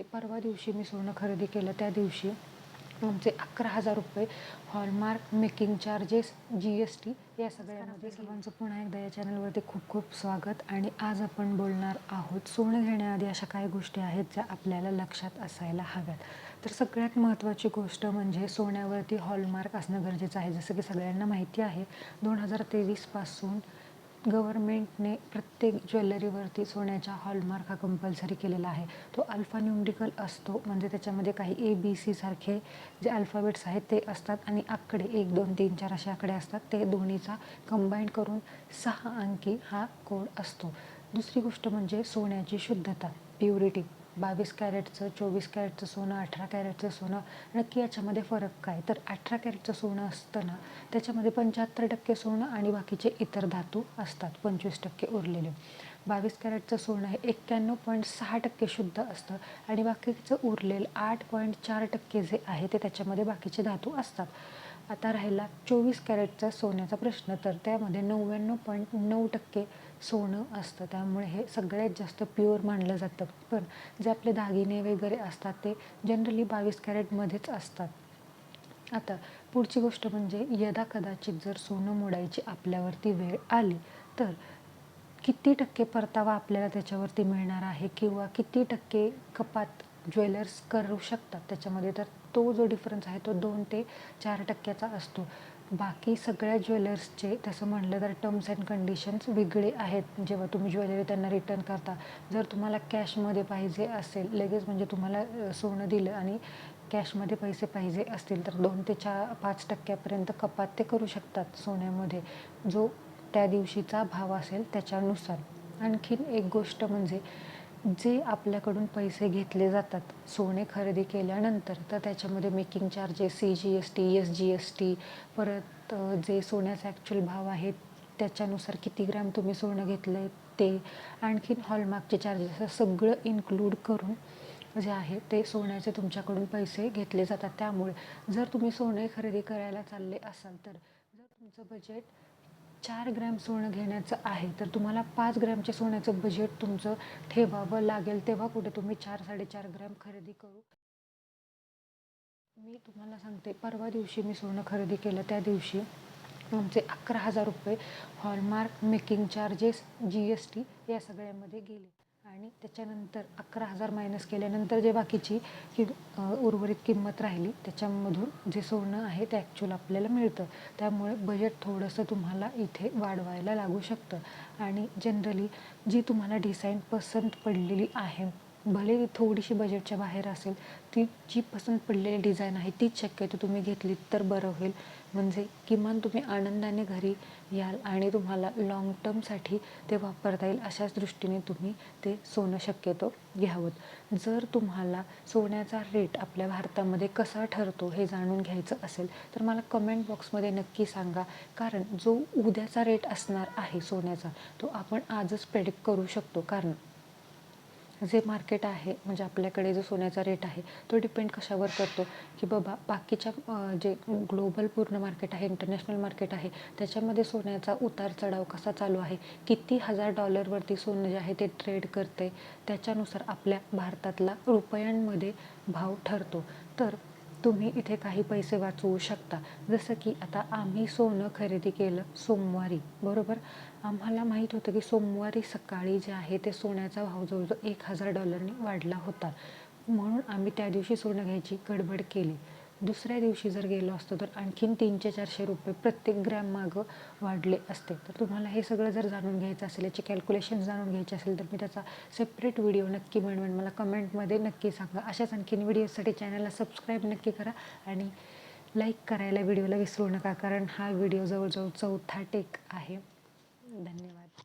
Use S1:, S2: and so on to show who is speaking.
S1: सांगते परवा दिवशी मी सोनं खरेदी केलं त्या दिवशी आमचे अकरा हजार रुपये hallmark making charges G S T या सगळ्यामध्ये सर्वांचं पुन्हा एकदा या चॅनलवरती खूप खूप स्वागत. आणि आज आपण बोलणार आहोत सोनं घेण्याआधी अशा काही गोष्टी आहेत ज्या आपल्याला लक्षात असायला हव्यात. तर सगळ्यात महत्त्वाची गोष्ट म्हणजे सोन्यावरती हॉलमार्क असणं गरजेचं आहे. जसं की सगळ्यांना माहिती आहे दोन हजार तेवीसपासून गव्हर्मेंटने प्रत्येक ज्वेलरीवरती सोन्याच्या हॉलमार्क हा कंपल्सरी केलेला आहे. तो अल्फान्युमरिकल असतो म्हणजे त्याच्यामध्ये काही ए बी सी सारखे जे अल्फाबेट्स आहेत ते असतात आणि आकडे एक दोन तीन चार असे आकडे असतात. ते दोन्हीचा कंबाईन करून सहा अंकी हा कोड असतो. दुसरी गोष्ट म्हणजे सोन्याची शुद्धता प्युरिटी बावीस कॅरेटचं चोवीस कॅरेटचं सोनं अठरा कॅरेटचं सोनं नक्की याच्यामध्ये फरक काय? तर अठरा कॅरेटचं सोनं असतं ना त्याच्यामध्ये पंच्याहत्तर टक्के सोनं आणि बाकीचे इतर धातू असतात पंचवीस टक्के उरलेले. बावीस कॅरेटचं सोनं हे एक्क्याण्णव पॉईंट सहा टक्के शुद्ध असतं आणि बाकीचं उरलेलं आठ पॉईंट चार टक्के जे आहे ते त्याच्यामध्ये बाकीचे धातू असतात. आता राहिला चोवीस कॅरेटचा सोन्याचा प्रश्न तर त्यामध्ये नव्याण्णव पॉईंट नऊ टक्के सोनं असतं. त्यामुळे हे सगळ्यात जास्त प्युअर मानलं जातं. पण जे आपले दागिने वगैरे असतात ते जनरली बावीस कॅरेटमध्येच असतात. आता पुढची गोष्ट म्हणजे यदा कदाचित जर सोनं मोडायची आपल्यावरती वेळ आली तर किती टक्के परतावा आपल्याला त्याच्यावरती मिळणार आहे? किंवा किती टक्के कपात ज्वेलर्स करू शकतात त्याच्यामध्ये? तर तो जो डिफरन्स आहे तो दोन ते चार टक्क्याचा असतो. बाकी सगळ्या ज्वेलर्सचे तसं म्हणलं तर टर्म्स अँड कंडिशन्स वेगळे आहेत. जेव्हा तुम्ही ज्वेलरी त्यांना रिटर्न करता जर तुम्हाला कॅशमध्ये पाहिजे असेल लगेच म्हणजे तुम्हाला सोनं दिलं आणि कॅशमध्ये पैसे पाहिजे असतील तर दोन ते चार पाच टक्क्यापर्यंत कपात ते करू शकतात सोन्यामध्ये. जो त्या दिवशीचा भाव असेल त्याच्यानुसार. आणखीन एक गोष्ट म्हणजे जे आपल्याकडून पैसे घेतले जातात सोने खरेदी केल्यानंतर तर त्याच्यामध्ये making charges C G S T S G S T परत जे सोन्याचा ॲक्च्युअल भाव आहे त्याच्यानुसार किती ग्रॅम तुम्ही सोनं घेतलं आहे ते आणखीन हॉलमार्कचे चार्जेस सगळं इन्क्लूड करून जे आहे ते सोन्याचे तुमच्याकडून पैसे घेतले जातात. त्यामुळे जर तुम्ही सोने खरेदी करायला चालले असाल तर जर तुमचं बजेट चार ग्रॅम सोनं घेण्याचं आहे तर तुम्हाला पाच ग्रॅमच्या सोन्याचं बजेट तुमचं ठेवावं लागेल. तेव्हा कुठे तुम्ही चार साडेचार ग्रॅम खरेदी करू. मी तुम्हाला सांगते परवा दिवशी मी सोनं खरेदी केलं. त्या दिवशी आमचे अकरा हजार रुपये hallmark making charges G S T या सगळ्यामध्ये गेले. आणि त्याच्यानंतर अकरा हजार मायनस केल्यानंतर जे बाकीची कि उर्वरित किंमत राहिली त्याच्यामधून जे सोनं आहे ते ॲक्च्युअल आपल्याला मिळतं. त्यामुळे बजेट थोडंसं तुम्हाला इथे वाढवायला लागू शकतं. आणि जनरली जी तुम्हाला डिझाईन पसंत पडलेली आहे भले थोडीशी बजेटच्या बाहेर असेल ती जी पसंत पडलेली डिझाईन आहे तीच शक्यतो तुम्ही घेतलीत तर बरं होईल. म्हणजे किमान तुम्ही आनंदाने घरी याल आणि तुम्हाला लाँग टर्मसाठी ते वापरता येईल अशाच दृष्टीने तुम्ही ते सोनं शक्यतो घ्यावं. जर तुम्हाला सोन्याचा रेट आपल्या भारतामध्ये कसा ठरतो हे जाणून घ्यायचं असेल तर मला कमेंट बॉक्समध्ये नक्की सांगा. कारण जो उद्याचा रेट असणार आहे सोन्याचा तो आपण आजच प्रेडिक्ट करू शकतो. कारण जे मार्केट आहे म्हणजे आपल्याकडे जो सोन्याचा रेट आहे तो डिपेंड कशावर करतो? की बाबा बाकीच्या जे ग्लोबल पूर्ण मार्केट आहे इंटरनॅशनल मार्केट आहे त्याच्यामध्ये सोन्याचा उतार चढाव कसा चालू आहे? किती हजार डॉलरवरती सोनं जे आहे ते ट्रेड करते? त्याच्यानुसार आपल्या भारतातला रुपयांमध्ये भाव ठरतो. तर तुम्ही इथे काही पैसे वाचवू शकता. जसं की आता आम्ही सोनं खरेदी केलं सोमवारी बरोबर? आम्हाला माहीत होतं की सोमवारी सकाळी जे आहे ते सोन्याचा भाव जवळजवळ एक हजार डॉलरने वाढला होता. म्हणून आम्ही त्या दिवशी सोनं घ्यायची गडबड केली. दुसऱ्या दिवशी जर गेलो असतो तर आणखीन तीनशे चारशे रुपये प्रत्येक ग्रॅम मागं वाढले असते. तर तुम्हाला हे सगळं जर जाणून घ्यायचं असेल याचे कॅल्क्युलेशन जाणून घ्यायचे असेल तर मी त्याचा सेपरेट व्हिडिओ नक्की बनवेन. मला कमेंटमध्ये नक्की सांगा. अशाच आणखीन व्हिडिओसाठी चॅनलला सबस्क्राईब नक्की करा आणि लाईक करायला व्हिडिओला विसरू नका कारण हा व्हिडिओ जवळजवळ चौथा टेक आहे. धन्यवाद.